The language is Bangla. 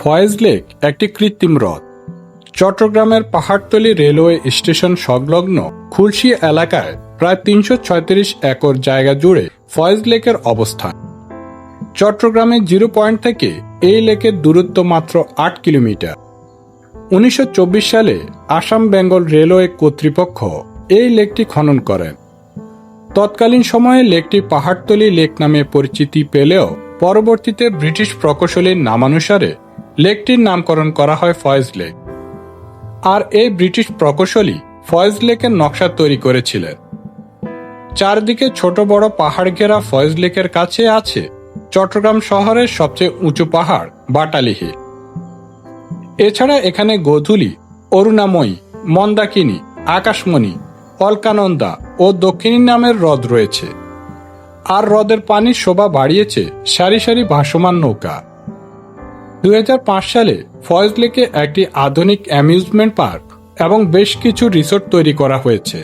ফয়েজ লেক একটি কৃত্রিম হ্রদ। চট্টগ্রামের পাহাড়তলি রেলওয়ে স্টেশন সংলগ্ন খুলশি এলাকায় প্রায় তিনশো একর জায়গা জুড়ে ফয়েজ লেকের অবস্থান। চট্টগ্রামের জিরো পয়েন্ট থেকে এই লেকের দূরত্ব মাত্র আট কিলোমিটার। উনিশশো চব্বিশ সালে আসাম বেঙ্গল রেলওয়ে কর্তৃপক্ষ এই লেকটি খনন করেন। তৎকালীন সময়ে লেকটি পাহাড়তলি লেক নামে পরিচিতি পেলেও পরবর্তীতে ব্রিটিশ প্রকৌশলীর নামানুসারে লেকটির নামকরণ করা হয় ফয়েজ লেক। আর এই ব্রিটিশ প্রকৌশলী ফয়েজ লেকের নকশা তৈরি করেছিলেন। চারদিকে ছোট বড় পাহাড় ঘেরা ফয়েজ লেকের কাছে আছে চট্টগ্রাম শহরের সবচেয়ে উঁচু পাহাড় বাটালি হিল এছাড়া এখানে গোধূলি, অরুণাময়ী, মন্দাকিনী, আকাশমণি, অলকানন্দা ও দক্ষিণী নামের হ্রদ রয়েছে। আর হ্রদের পানির শোভা বাড়িয়েছে সারি সারি ভাসমান নৌকা। দুই হাজার পাঁচ সালে ফয়েজ লেকে একটি আধুনিক অ্যামিউজমেন্ট পার্ক এবং বেশ কিছু রিসোর্ট তৈরি করা হয়েছে।